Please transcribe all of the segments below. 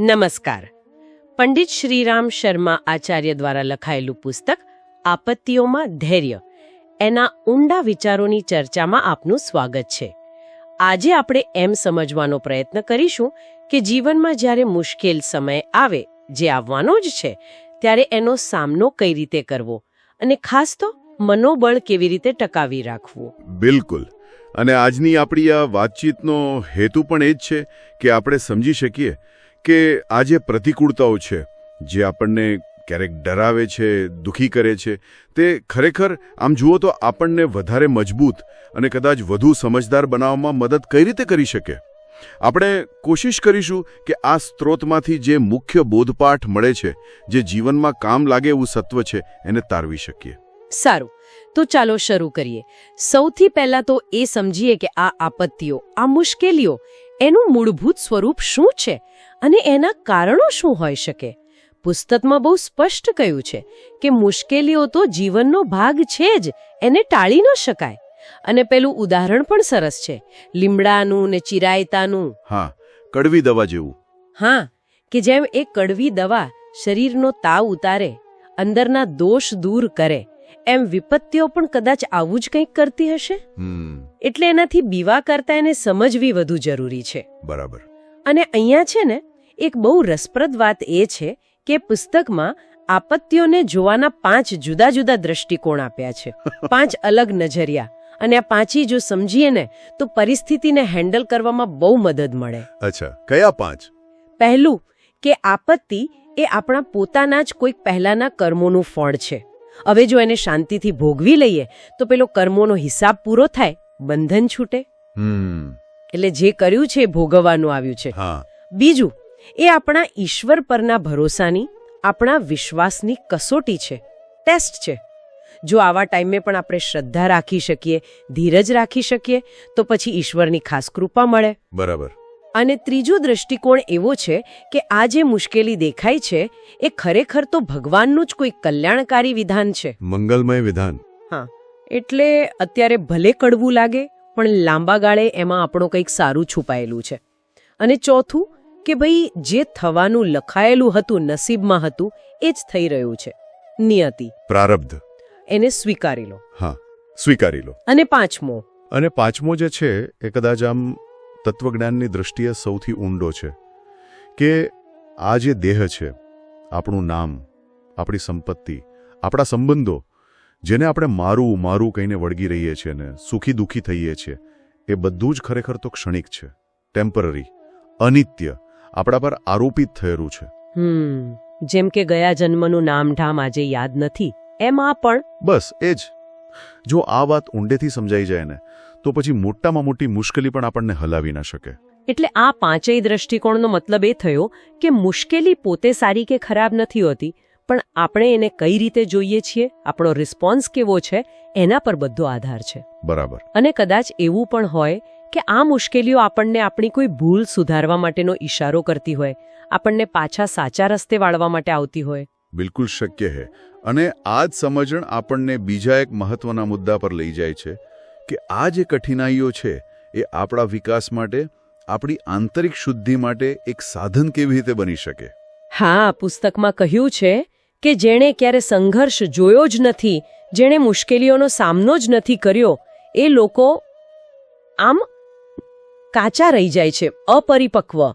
નમસ્કાર. પંડિત શ્રીરામ શર્મા આચાર્ય દ્વારા લખાયેલું પુસ્તક, આપત્તિઓમાં ધૈર્ય. એના ઊંડા વિચારોની ચર્ચામાં આપનું સ્વાગત છે. આજે આપણે એમ સમજવાનો પ્રયત્ન કરીશું કે જીવનમાં જ્યારે મુશ્કેલ સમય આવે, જે આવવાનો જ છે, ત્યારે એનો સામનો કઈ રીતે કરવો અને ખાસ તો મનોબળ કેવી રીતે ટકાવી રાખવું. બિલકુલ. અને આજની આપણી આ વાતચીતનો હેતુ પણ એ જ છે કે આપણે સમજી શકીએ કે આ જે પ્રતિકૂળતાઓ છે, જે આપણને ક્યારેક ડરાવે છે, દુખી કરે છે, તે ખરેખર, આમ જુઓ તો આપણને વધારે મજબૂત અને કદાચ વધુ સમજદાર બનાવવામાં મદદ કઈ રીતે કરી શકે? આપણે કોશિશ કરીશું કે આ સ્ત્રોતમાંથી જે મુખ્ય બોધપાઠ મળે છે, જે જીવનમાં કામ લાગે એવું સત્વ છે, એને તારવી શકીએ. સારું. તો ચાલો શરૂ કરીએ. સૌથી પહેલા તો એ સમજીએ કે આ આપત્તિઓ, આ મુશ્કેલીઓ, એનું મૂળભૂત સ્વરૂપ શું છે? અને એના કારણો શું હોઈ શકે? પુસ્તકમાં બહુ સ્પષ્ટ કહ્યું છે કે મુશ્કેલીઓ તો જીવનનો ભાગ છે જ એને ટાળી ન શકાય. અને પેલું ઉદાહરણ પણ સરસ છે લીમડાનું ને ચિરાયતાનું. હા કડવી દવા જેવું. હા કે જેમ એ કડવી દવા શરીરનો તાવ ઉતારે અંદરના દોષ દૂર કરે એમ વિપત્તિઓ પણ કદાચ આવું જ કંઈક કરતી હશે? એટલે એનાથી બીવા કરતા એને સમજવી વધુ જરૂરી છે. બરાબર. અને અહીંયા છે ને એક બહુ રસપ્રદ વાત એ છે કે પુસ્તકમાં આપત્તિઓને જોવાના પાંચ જુદા જુદા દ્રષ્ટિકોણ આપ્યા છે. પાંચ અલગ નજરિયા. અને આ પાંચી જો સમજીએ ને તો પરિસ્થિતિને હેન્ડલ કરવામાં બહુ મદદ મળે. અચ્છા કયા પાંચ? પહેલું કે આપત્તિ એ આપણા પોતાના જ કોઈક પહેલાના કર્મોનું ફળ છે. હવે જો એને શાંતિથી ભોગવી લઈએ તો પેલો કર્મોનો હિસાબ પૂરો થાય બંધન છૂટે. એટલે જે કર્યું છે એ ભોગવવાનું આવ્યું છે. બીજું એ આપણા ઈશ્વર પરના ભરોસાની આપણા વિશ્વાસની કસોટી છે ટેસ્ટ છે. જો આવા ટાઈમે પણ આપણે શ્રદ્ધા રાખી શકીએ ધીરજ રાખી શકીએ તો પછી ઈશ્વરની ખાસ કૃપા મળે. બરાબર. અને ત્રીજો દ્રષ્ટિકોણ એવો છે કે આ જે મુશ્કેલી દેખાય છે એ ખરેખર તો ભગવાનનું જ કોઈ કલ્યાણકારી વિધાન છે. મંગલમય વિધાન. હા એટલે અત્યારે ભલે કડવું લાગે પણ લાંબા ગાળે એમાં આપણું કંઈક સારું છુપાયેલું છે. અને ચોથું કે ભાઈ જે થવાનું લખાયેલું હતું નસીબમાં હતું એ જ થઈ રહ્યું છે. નિયતિ. પ્રારબ્ધ. એને સ્વીકારી લો. હા સ્વીકારી લો. અને પાંચમો. અને પાંચમો જે છે એ કદાચ આમ તત્વજ્ઞાનની દૃષ્ટિએ સૌથી ઊંડો છે કે આ જે દેહ છે આપણું નામ આપણી સંપત્તિ આપણા સંબંધો જેને આપણે મારું મારું કહીને વળગી રહીએ છીએ ને સુખી દુઃખી થઈએ છીએ એ બધું જ ખરેખર તો ક્ષણિક છે ટેમ્પરરી અનિત્ય આપણા પર આરોપિત થયેલું છે. જેમ કે ગયા જન્મનું નામઠામ આજે યાદ નથી એમ આ પણ બસ એ જ. જો આ વાત ઊંડેથી સમજાઈ જાય ને તો પછી મોટામાં મોટી મુશ્કેલી પણ આપણને હલાવી ના શકે. એટલે આ પાંચેય દ્રષ્ટિકોણનો મતલબ એ થયો કે મુશ્કેલી પોતે સારી કે ખરાબ નથી હોતી પણ આપણે એને કઈ રીતે જોઈએ છીએ આપણો રિસ્પોન્સ કેવો છે એના પર બધો આધાર છે. બરાબર. અને કદાચ એવું પણ હોય કે આ મુશ્કેલીઓ આપણને આપણી કોઈ ભૂલ સુધારવા માટેનો ઈશારો કરતી હોય આપણને પાછા સાચા રસ્તે વાળવા માટે આવતી હોય. બિલકુલ શક્ય છે અને આ જ સમજણ આપણને બીજા એક મહત્વના મુદ્દા પર લઈ જાય છે કે આ જે કઠિનાઈઓ છે એ આપણા વિકાસ માટે આપણી આંતરિક શુદ્ધિ માટે એક સાધન કેવી રીતે બની શકે? હા પુસ્તકમાં કહ્યું છે કે જેણે ક્યારે સંઘર્ષ જોયો જ નથી જેણે મુશ્કેલીઓનો સામનો જ નથી કર્યો એ લોકો આમ કાચા રહી જાય છે અપરિપક્વ.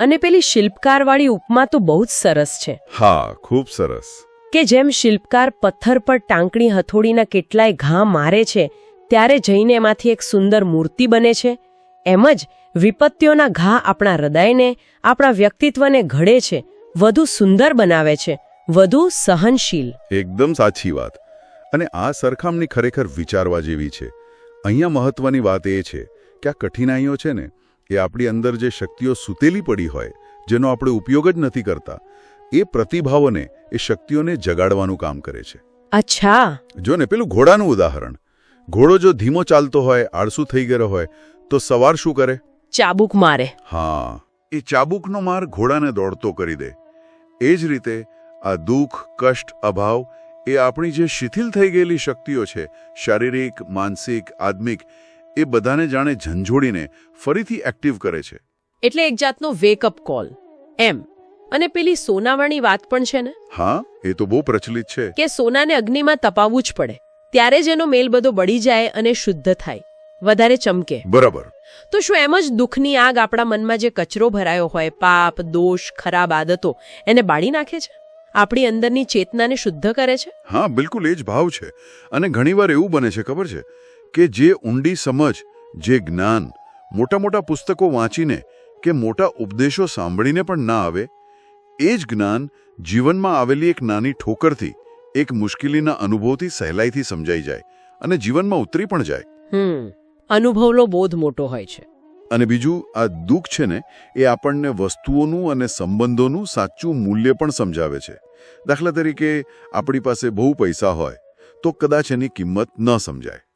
અને પેલી શિલ્પકારવાળી ઉપમા તો બહુ જ સરસ છે. હા ખૂબ સરસ. કે જેમ શિલ્પકાર પથ્થર પર ટાંકણી હથોડીના કેટલાય ઘા મારે છે ત્યારે જઈને એમાંથી એક સુંદર મૂર્તિ બને છે. એમ જ વિપત્તિઓના ઘા આપણા હૃદયને આપણા વ્યક્તિત્વને ઘડે છે વધુ સુંદર બનાવે છે વધુ સહનશીલ. એકદમ સાચી વાત. અને આ સરખામણી ખરેખર વિચારવા જેવી છે. અહીંયા મહત્વની વાત એ છે કે આ કઠિનાઈઓ છે ને એ આપણી અંદર જે શક્તિઓ સૂતેલી પડી હોય જેનો આપણે ઉપયોગ જ નથી કરતા એ પ્રતિભાવોને એ શક્તિઓને જગાડવાનું કામ કરે છે. અચ્છા. જો ને પેલું ઘોડાનું ઉદાહરણ. ઘોડો જો ધીમો ચાલતો હોય આળસુ થઈ ગયો હોય તો સવાર શું કરે? ચાબુક મારે. હા. એ ચાબુકનો માર ઘોડાને દોડતો કરી દે. એ જ રીતે આ દુઃખ કષ્ટ અભાવ એ આપણી જે શિથિલ થઈ ગયેલી શક્તિઓ છે શારીરિક માનસિક આત્મિક એ બધાને જાણે ઝંઝોડીને ફરીથી એક્ટિવ કરે છે. એટલે એક જાતનો વેકઅપ કોલ એમ. અને પેલી સોનાવાળી વાત પણ છે ને? હા એ તો બહુ પ્રચલિત છે. કે સોનાને અગ્નિમાં તપાવવું જ પડે. ત્યારે જ એનો મેલ બધો બળી જાય અને શુદ્ધ થાય. વધારે ચમકે. બરાબર. તો શું એમ જ દુઃખની આગ આપણા મનમાં જે કચરો ભરાયો હોય પાપ દોષ ખરાબ આદતો એને બાળી નાખે છે? આપણી અંદરની ચેતનાને શુદ્ધ કરે છે? હા બિલકુલ એ જ ભાવ છે. અને ઘણીવાર એવું બને છે ખબર છે? કે જે ઊંડી સમજ જે જ્ઞાન મોટા મોટા પુસ્તકો વાંચીને કે મોટા ઉપદેશો સાંભળીને પણ ના આવે એ જ જ્ઞાન જીવનમાં આવેલી એક નાની ઠોકરથી એક મુશ્કેલીના અનુભવથી સહેલાઈથી સમજાઈ જાય અને જીવનમાં ઉતરી પણ જાય. અનુભવનો બોધ મોટો હોય છે. અને બીજું આ દુઃખ છે ને એ આપણને વસ્તુઓનું અને સંબંધોનું સાચું મૂલ્ય પણ સમજાવે છે. દાખલા તરીકે આપણી પાસે બહુ પૈસા હોય તો કદાચ એની કિંમત ન સમજાય.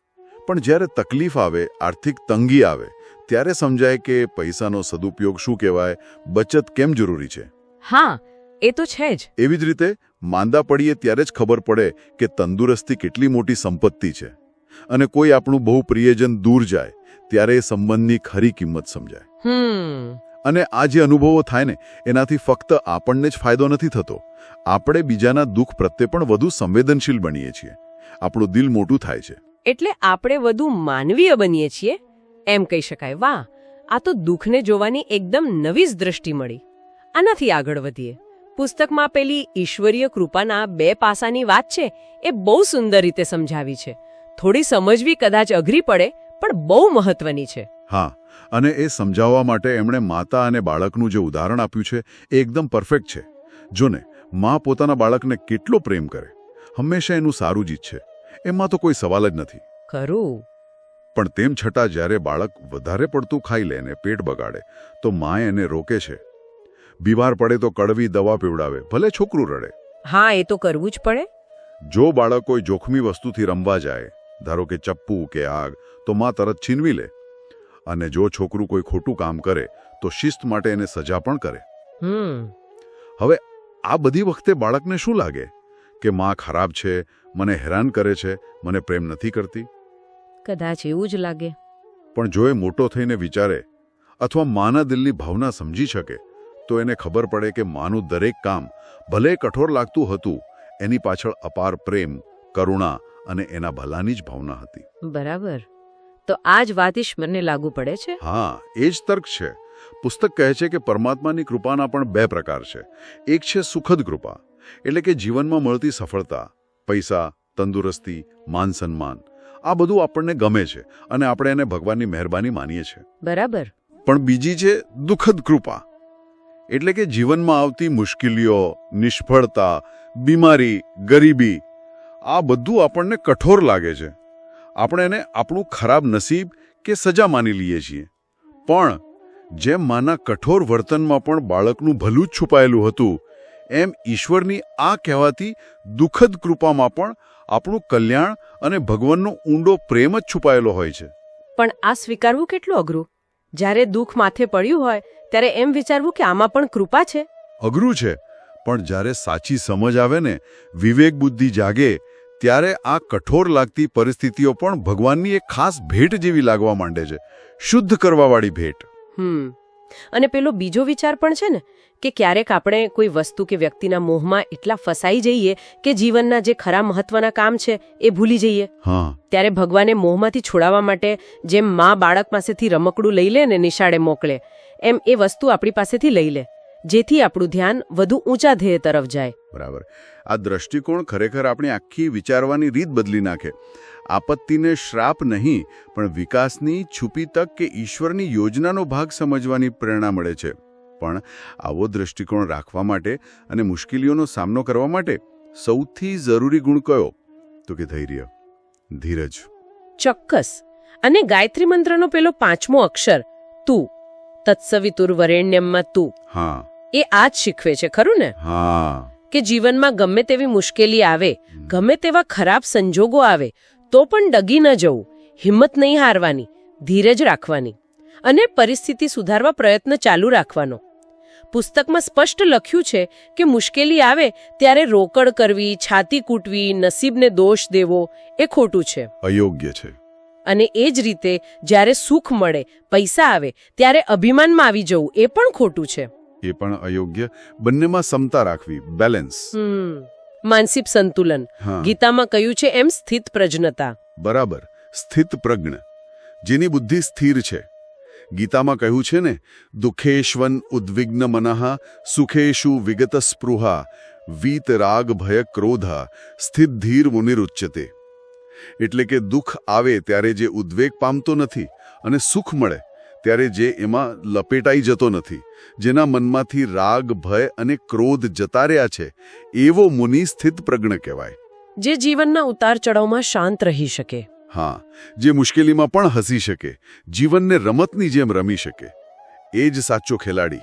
પણ જ્યારે તકલીફ આવે આર્થિક તંગી આવે ત્યારે સમજાય કે પૈસાનો સદુપયોગ શું કહેવાય બચત કેમ જરૂરી છે? હા એ તો છે જ. એવી જ રીતે માંદા પડીએ ત્યારે જ ખબર પડે કે તંદુરસ્તી કેટલી મોટી સંપત્તિ છે. અને કોઈ આપણું બહુ પ્રિયજન દૂર જાય ત્યારે એ સંબંધની ખરી કિંમત સમજાય. હમ. અને આ જે અનુભવો થાય ને એનાથી ફક્ત આપણને જ ફાયદો નથી થતો. આપણે બીજાના દુઃખ પ્રત્યે પણ વધુ સંવેદનશીલ બનીએ છીએ. આપણું દિલ મોટું થાય છે. એટલે આપણે વધુ માનવીય બનીએ છીએ? એમ કહી શકાય. વાહ, આ તો દુઃખને જોવાની એકદમ નવી જ દ્રષ્ટિ મળી. આનાથી આગળ વધીએ. પુસ્તકમાં પેલી ઈશ્વરીય કૃપાના બે પાસાની વાત છે, એ બહુ સુંદર રીતે સમજાવી છે. થોડી સમજવી કદાચ અઘરી પડે, પણ બહુ મહત્વની છે. હા, અને એ સમજાવવા માટે એમણે માતા અને બાળકનું જે ઉદાહરણ આપ્યું છે, એ એકદમ પરફેક્ટ છે. જોને, મા પોતાના બાળકને કેટલો પ્રેમ કરે. હંમેશા એનું સારું જ ઈચ્છે. એમાં તો કોઈ સવાલ જ નથી. ખરું. પણ તેમ છતાં જ્યારે બાળક વધારે પડતું ખાઈ લે ને પેટ બગાડે તો માએ એને રોકે છે. બીમાર પડે તો કડવી દવા પીવડાવે ભલે છોકરું રડે. હા એ તો કરવું જ પડે. જો બાળક કોઈ જોખમી વસ્તુથી રમવા જાય ધારો કે ચપ્પુ કે આગ તો માં તરત છીનવી લે. અને જો છોકરું કોઈ ખોટું કામ કરે તો શિસ્ત માટે એને સજા પણ કરે. હમ. હવે આ બધી વખતે બાળકને શું લાગે? કે માં ખરાબ છે મને હેરાન કરે છે મને પ્રેમ નથી કરતી? કદાચ એવું જ લાગે. પણ જો એ મોટો થઈને વિચારે અથવા માના દિલની ભાવના સમજી શકે તો એને ખબર પડે કે માનું દરેક કામ ભલે કઠોર લાગતું હતું એની પાછળ અપાર પ્રેમ કરુણા અને એના ભલાની જ ભાવના હતી. બરાબર. તો આ જ વાત ઈશ્વરને લાગુ પડે છે? હા એ જ તર્ક છે. પુસ્તક કહે છે કે પરમાત્માની કૃપાના પણ બે પ્રકાર છે. એક છે સુખદ કૃપા એટલે કે જીવનમાં મળતી સફળતા પૈસા તંદુરસ્તી માન સન્માન આ બધું આપણને ગમે છે અને આપણે એને ભગવાનની મહેરબાની માનીએ છીએ બરાબર. પણ બીજી છે દુઃખદ કૃપા. એટલે કે જીવનમાં આવતી મુશ્કેલીઓ નિષ્ફળતા બીમારી ગરીબી આ બધું આપણને કઠોર લાગે છે. આપણે એને આપણું ખરાબ નસીબ કે સજા માની લઈએ છીએ. પણ જેમ માના કઠોર વર્તનમાં પણ બાળકનું ભલું જ છુપાયેલું હતું એમ ઈશ્વરની આ કહેવાતી દુઃખદ કૃપામાં પણ આપણું કલ્યાણ અને ભગવાનનો ઊંડો પ્રેમ જ છુપાયેલો હોય છે. પણ આ સ્વીકારવું કેટલું અઘરું? જ્યારે દુઃખ માથે પડ્યું હોય ત્યારે એમ વિચારવું કે આમાં પણ કૃપા છે? અઘરું છે પણ જ્યારે સાચી સમજ આવે ને વિવેક બુદ્ધિ જાગે ત્યારે આ કઠોર લાગતી પરિસ્થિતિઓ પણ ભગવાનની એક ખાસ ભેટ જેવી લાગવા માંડે છે. શુદ્ધ કરવાવાળી ભેટ. હમ. અને પેલો બીજો વિચાર પણ છે ને કે ક્યારેક આપણે કોઈ વસ્તુ કે વ્યક્તિના મોહમાં એટલા ફસાઈ જઈએ કે જીવનના જે ખરા મહત્વના કામ છે એ ભૂલી જઈએ. ત્યારે ભગવાને મોહમાંથી છોડાવવા માટે જેમ મા બાળક પાસેથી રમકડું લઈ લે ને નિશાળે મોકલે એમ એ વસ્તુ આપણી પાસેથી લઈ લે. જેથી આપણું ધ્યાન વધુ ઊંચા ધ્યેય તરફ જાય. બરાબર. આ દ્રષ્ટિકોણ ખરેખર આપણી આખી વિચારવાની રીત બદલી નાખે. આપત્તિને શ્રાપ નહીં પણ વિકાસની છુપી તક કે ઈશ્વરની યોજનાનો ભાગ સમજવાની પ્રેરણા મળે છે. પણ આવો દ્રષ્ટિકોણ રાખવા માટે અને મુશ્કેલીઓનો સામનો કરવા માટે સૌથી જરૂરી ગુણ કયો? તો કે ધૈર્ય ધીરજ. ચોક્કસ. અને ગાયત્રી મંત્રનો પેલો પાંચમો અક્ષર તું. તત્સવિતુર વરેણ્યમમાં તું. હા. એ આ જ શીખવે છે ખરું ને? હા. કે જીવનમાં ગમે તેવી મુશ્કેલી આવે ગમે તેવા ખરાબ સંજોગો આવે તો પણ ડગી ન જવું હિંમત નહીં હારવાની ધીરજ રાખવાની અને પરિસ્થિતિ સુધારવા પ્રયત્ન ચાલુ રાખવાનો. પુસ્તકમાં સ્પષ્ટ લખ્યું છે કે મુશ્કેલી આવે ત્યારે રોકડ કરવી છાતી કૂટવી નસીબને દોષ દેવો એ ખોટું છે. અયોગ્ય છે. અને એ જ રીતે જ્યારે સુખ મળે પૈસા આવે ત્યારે અભિમાનમાં આવી જવું એ પણ ખોટું છે. એ પણ અયોગ્ય. બંનેમાં સમતા રાખવી બેલેન્સ માનસિક સંતુલન. ગીતામાં કહ્યું છે એમ સ્થિત પ્રજ્ઞતા. બરાબર. સ્થિત પ્રજ્ઞ. જેની બુદ્ધિ સ્થિર છે. ગીતામાં કહ્યું છે ને દુઃખેશ્વન ઉદ્વિગ્ન મનઃ સુખેશુ વિગત સ્પૃહા વીત રાગ ભય ક્રોધ સ્થિત ધીર મુનિરુચ્યતે એટલે કે દુઃખ આવે ત્યારે જે ઉદ્વેગ પામતો નથી અને સુખ મળે ત્યારે જે એમાં લપેટાઈ જતો નથી જેના મનમાંથી રાગ ભય અને ક્રોધ જતા રહ્યા છે એવો મુનિ સ્થિત પ્રજ્ઞ કહેવાય. જે જીવનના ઉતાર ચઢાવમાં શાંત રહી શકે. હા જે મુશ્કેલીમાં પણ હસી શકે જીવનને રમતની જેમ રમી શકે. એ જ સાચો ખેલાડી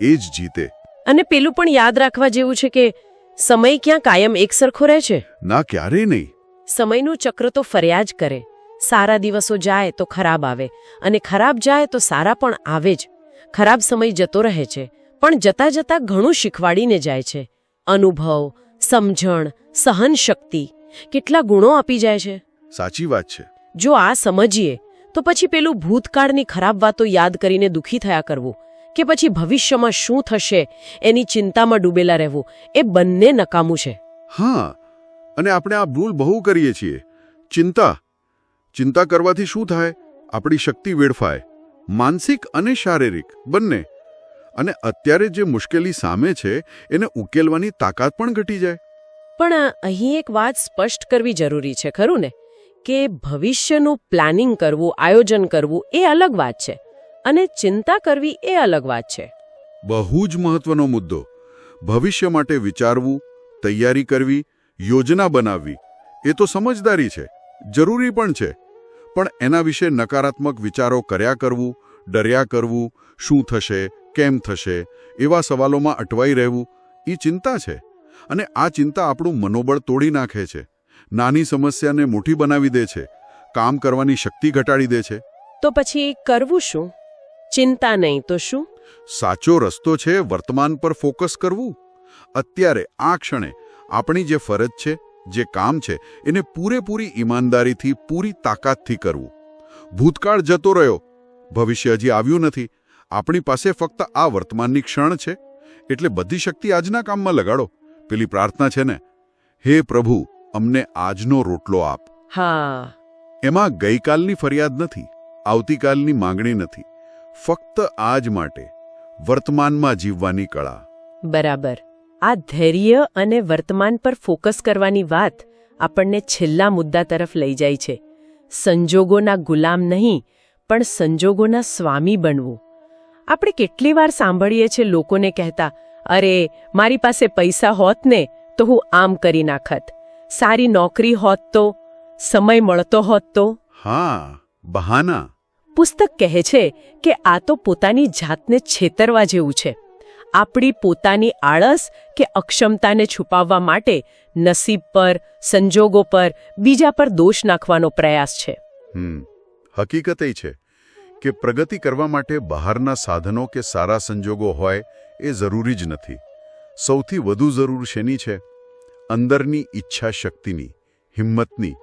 એ જ જીતે. અને પેલું પણ યાદ રાખવા જેવું છે કે સમય ક્યાં કાયમ એકસરખો રહે છે? ના ક્યારેય નહીં. સમયનું ચક્ર તો ફર્યા જ કરે. સારા દિવસો જાય તો ખરાબ આવે અને ખરાબ જાય તો સારા પણ આવે જ. ખરાબ સમય જતો રહે છે પણ જતા જતા ઘણું શીખવાડીને જાય છે. અનુભવ સમજણ સહનશક્તિ કેટલા ગુણો આપી જાય છે. સાચી વાત છે. જો આ સમજીએ તો પછી પેલું ભૂતકાળની ખરાબ વાતો યાદ કરીને દુઃખી થયા કરવું કે પછી ભવિષ્યમાં શું થશે એની ચિંતામાં ડૂબેલા રહેવું એ બંને નકામું છે. હા અને આપણે આ ભૂલ બહુ કરીએ છીએ. ચિંતા ચિંતા કરવાથી શું થાય? આપણી શક્તિ વેડફાય. માનસિક અને શારીરિક બંને. અને અત્યારે જે મુશ્કેલી સામે છે એને ઉકેલવાની તાકાત પણ ઘટી જાય. પણ અહીં એક વાત સ્પષ્ટ કરવી જરૂરી છે ખરું ને? કે ભવિષ્યનું પ્લાનિંગ કરવું આયોજન કરવું એ અલગ વાત છે અને ચિંતા કરવી એ અલગ વાત છે. બહુ જ મહત્વનો મુદ્દો. ભવિષ્ય માટે વિચારવું તૈયારી કરવી યોજના બનાવવી એ તો સમજદારી છે જરૂરી પણ છે. પણ એના વિશે નકારાત્મક વિચારો કર્યા કરવું ડર્યા કરવું શું થશે કેમ થશે એવા સવાલોમાં અટવાઈ રહેવું એ ચિંતા છે. અને આ ચિંતા આપણું મનોબળ તોડી નાખે છે. નાની સમસ્યાને મોટી બનાવી દે છે. કામ કરવાની શક્તિ ઘટાડી દે છે. તો પછી કરવું શું? ચિંતા નહીં તો શું? સાચો રસ્તો છે વર્તમાન પર ફોકસ કરવું. અત્યારે આ ક્ષણે આપણી જે ફરજ છે જે કામ છે એને પૂરેપૂરી ઈમાનદારીથી પૂરી તાકાતથી કરવું. ભૂતકાળ જતો રહ્યો. ભવિષ્ય હજી આવ્યું નથી. આપણી પાસે ફક્ત આ વર્તમાનની ક્ષણ છે. એટલે બધી શક્તિ આજના કામમાં લગાડો. પેલી પ્રાર્થના છે ને હે પ્રભુ અમને આજનો રોટલો આપ. હા. એમાં ગઈકાલની ફરિયાદ નથી આવતીકાલની માંગણી નથી. ફક્ત આજ માટે વર્તમાનમાં જીવવાની કળા. બરાબર. આ ધૈર્ય અને વર્તમાન પર ફોકસ કરવાની વાત આપણને છેલ્લા મુદ્દા તરફ લઈ જાય છે. સંજોગોના ગુલામ નહીં પણ સંજોગોના સ્વામી બનવું. આપણે કેટલી વાર સાંભળીએ છીએ લોકોને કહેતા અરે મારી પાસે પૈસા હોત ને તો હું આમ કરી નાખત. સારી નોકરી હોત તો સમય મળતો હોત તો. હા બહાના. પુસ્તક કહે છે કે આ તો પોતાની જાતને છેતરવા જેવું છે. આપણી પોતાની આળસ કે અક્ષમતાને છુપાવવા માટે નસીબ પર સંજોગો પર બીજા પર દોષ નાખવાનો પ્રયાસ છે. હકીકત એ છે કે પ્રગતિ કરવા માટે બહારના સાધનો કે સારા સંજોગો હોય એ જરૂરી જ નથી. સૌથી વધુ જરૂર શેની છે? અંદરની ઈચ્છા શક્તિની હિંમતની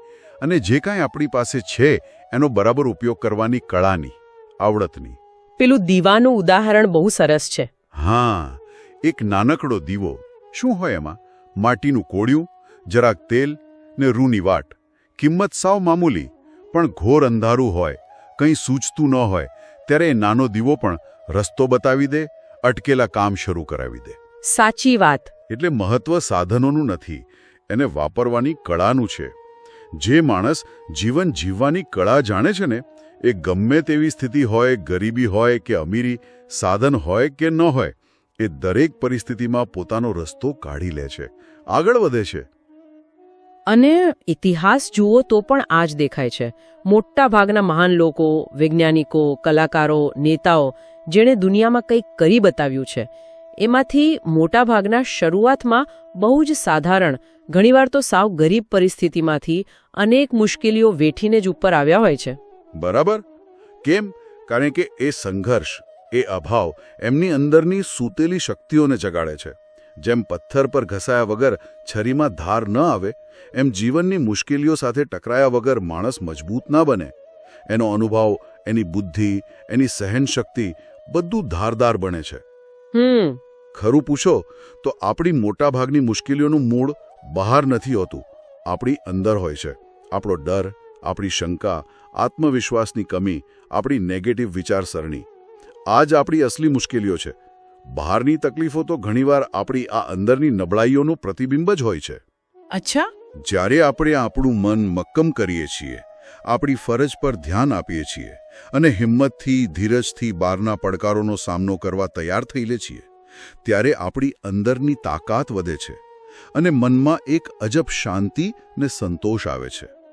અને જે કાંઈ આપણી પાસે છે એનો બરાબર ઉપયોગ કરવાની કળાની આવડતની. પેલું દીવાનું ઉદાહરણ બહુ સરસ છે. હા એક નાનકડો દીવો. શું હોય એમાં? માટીનું કોળિયું જરાક તેલ ને રૂની વાટ. કિંમત સાવ મામૂલી પણ ઘોર અંધારું હોય કંઈ સૂચતું ન હોય ત્યારે એ નાનો દીવો પણ રસ્તો બતાવી દે અટકેલા કામ શરૂ કરાવી દે. સાચી વાત. એટલે મહત્વ સાધનોનું નથી એને વાપરવાની કળાનું છે. જે માણસ જીવન જીવવાની કળા જાણે છે ને એ ગમે તેવી સ્થિતિ હોય, ગરીબી હોય કે અમીરી, સાધન હોય કે ન હોય, એ દરેક પરિસ્થિતિમાં પોતાનો રસ્તો કાઢી લે છે. આગળ વધે છે. અને ઇતિહાસ જુઓ તો પણ આ જ દેખાય છે. મોટા ભાગના મહાન લોકો, વૈજ્ઞાનિકો, કલાકારો, નેતાઓ, જેણે દુનિયામાં કંઈક કરી બતાવ્યું છે. એમાંથી મોટા ભાગના શરૂઆતમાં બહુ જ સાધારણ, ઘણીવાર તો સાવ ગરીબ પરિસ્થિતિમાંથી અનેક મુશ્કેલીઓ વેઠીને જ ઉપર આવ્યા હોય છે. બરાબર? કેમ? કારણ કે એ સંઘર્ષ એ અભાવ એમની અંદરની સૂતેલી શક્તિઓને જગાડે છે. જેમ પથ્થર પર ઘસાયા વગર છરીમાં ધાર ન આવે એમ જીવનની મુશ્કેલીઓ સાથે ટકરાયા વગર માણસ મજબૂત ના બને. એનો અનુભવ એની બુદ્ધિ એની સહનશક્તિ બધું ધારદાર બને છે. ખરું પૂછો તો આપણી મોટાભાગની મુશ્કેલીઓનું મૂળ બહાર નથી હોતું. આપણી અંદર હોય છે. આપણો ડર આપણી શંકા આત્મવિશ્વાસની કમી આપણી નેગેટિવ વિચારસરણી. આ જ આપણી અસલી મુશ્કેલીઓ છે. બહારની તકલીફો તો ઘણીવાર આપણી આ અંદરની નબળાઈઓનું પ્રતિબિંબ જ હોય છે. અચ્છા. જ્યારે આપણે આપણું મન મક્કમ કરીએ છીએ આપણી ફરજ પર ધ્યાન આપીએ છીએ અને હિંમતથી ધીરજથી બહારના પડકારોનો સામનો કરવા તૈયાર થઈ લે છીએ ત્યારે આપણી અંદરની તાકાત વધે છે અને મનમાં એક અજબ શાંતિ ને સંતોષ આવે છે.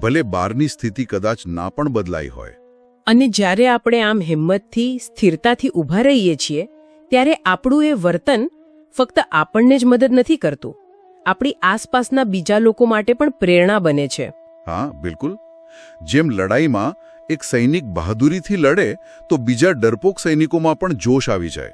ભલે બહારની સ્થિતિ કદાચ ના પણ બદલાઈ હોય. અને જ્યારે આપણે આમ હિંમતથી સ્થિરતાથી ઊભા રહીએ છીએ ત્યારે આપણું એ વર્તન ફક્ત આપણને જ મદદ નથી કરતું. આપણી આસપાસના બીજા લોકો માટે પણ પ્રેરણા બને છે. હા બિલકુલ. જેમ લડાઈમાં એક સૈનિક બહાદુરીથી લડે તો બીજા ડરપોક સૈનિકોમાં પણ જોશ આવી જાય.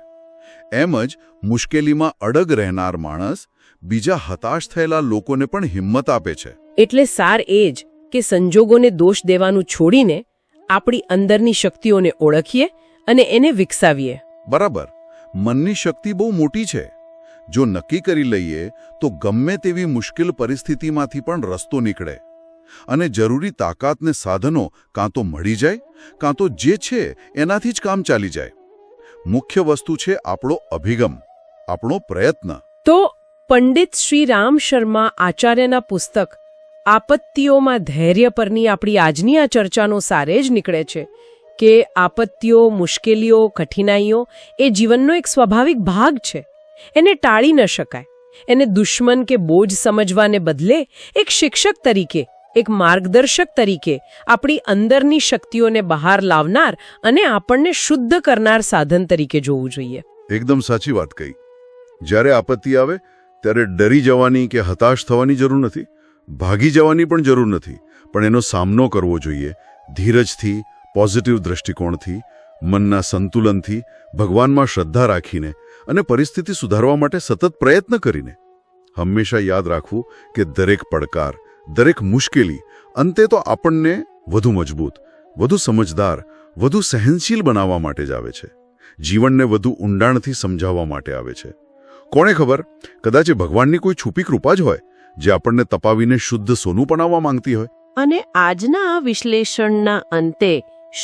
એમ જ મુશ્કેલીમાં અડગ રહેનાર માણસ બીજા હતાશ થયેલા લોકોને પણ હિંમત આપે છે. એટલે સાર એ જ કે સંજોગોને દોષ દેવાનું છોડીને આપણી અંદરની શક્તિઓને ઓળખીએ અને એને વિકસાવીએ. બરાબર. મનની શક્તિ બહુ મોટી છે. જો નક્કી કરી લઈએ તો ગમે તેવી મુશ્કેલ પરિસ્થિતિમાંથી પણ રસ્તો નીકળે. અને જરૂરી તાકાતને સાધનો કાં તો મળી જાય કાં તો જે છે એનાથી જ કામ ચાલી જાય. મુખ્ય વસ્તુ છે આપણો અભિગમ આપણો પ્રયત્ન. તો પંડિત શ્રી રામ શર્મા આચાર્યના પુસ્તક આપત્તિઓમાં ધૈર્ય પરની આપણી આજની આ ચર્ચાનો સારે જ નીકળે છે કે આપત્તિઓ, મુશ્કેલીઓ, કઠિનાઈઓ એ જીવનનો એક સ્વાભાવિક ભાગ છે. એને ટાળી ન શકાય. એને દુશ્મન કે બોજ સમજવાને બદલે એક શિક્ષક તરીકે, એક માર્ગદર્શક તરીકે આપણી અંદરની શક્તિઓને બહાર લાવનાર અને આપણને શુદ્ધ કરનાર સાધન તરીકે જોવું જોઈએ. એકદમ સાચી વાત કહી. જ્યારે આપત્તિ આવે, ત્યારે ડરી જવાની કે હતાશ થવાની જરૂર નથી. ભાગી જવાની પણ જરૂર નથી, પણ એનો સામનો કરવો જોઈએ, ધીરજથી, પોઝિટિવ દૃષ્ટિકોણથી મનના સંતુલનથી, ભગવાનમાં શ્રદ્ધા રાખીને અને પરિસ્થિતિ સુધારવા માટે સતત પ્રયત્ન કરીને. હંમેશા યાદ રાખવું કે દરેક પડકાર, દરેક મુશ્કેલી અંતે તો આપણને વધુ મજબૂત, વધુ સમજદાર, વધુ સહનશીલ બનાવવા માટે જ આવે છે. જીવનને વધુ ઊંડાણથી સમજાવવા માટે આવે છે. કોણે ખબર? કદાચ ભગવાનની કોઈ છુપી કૃપા જ હોય. જે આપણને તપાવીને શુદ્ધ સોનું બનાવવા માંગતી હોય. અને આજના વિશ્લેષણના અંતે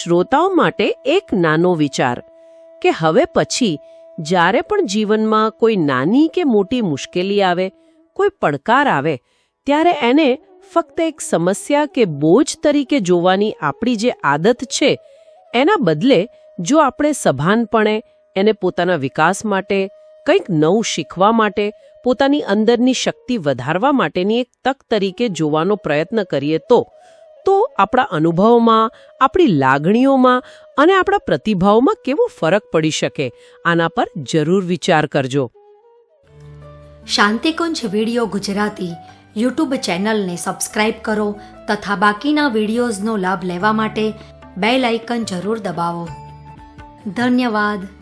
શ્રોતાઓ માટે એક નાનો વિચાર કે હવે પછી જ્યારે પણ જીવનમાં કોઈ નાની કે મોટી મુશ્કેલી આવે, કોઈ પડકાર આવે, ત્યારે એને ફક્ત એક સમસ્યા કે બોજ તરીકે જોવાની આપણી જે આદત છે, એના બદલે જો આપણે સભાનપણે એને પોતાના વિકાસ માટે, કંઈક નવું શીખવા માટે પોતાની અંદરની શક્તિ વધારવા માટેની એક તક તરીકે જોવાનો પ્રયત્ન કરીએ તો તો આપણા અનુભવમાં, આપણી લાગણીઓમાં અને આપણા પ્રતિભાવમાં કેવો ફરક પડી શકે? આના પર જરૂર વિચાર કરજો. શાંતિકુંજ વીડિયો ગુજરાતી યુટ્યુબ ચેનલને સબસ્ક્રાઇબ કરો તથા બાકીના વિડીયોઝનો લાભ લેવા માટે બેલ આઇકન જરૂર દબાવો. ધન્યવાદ.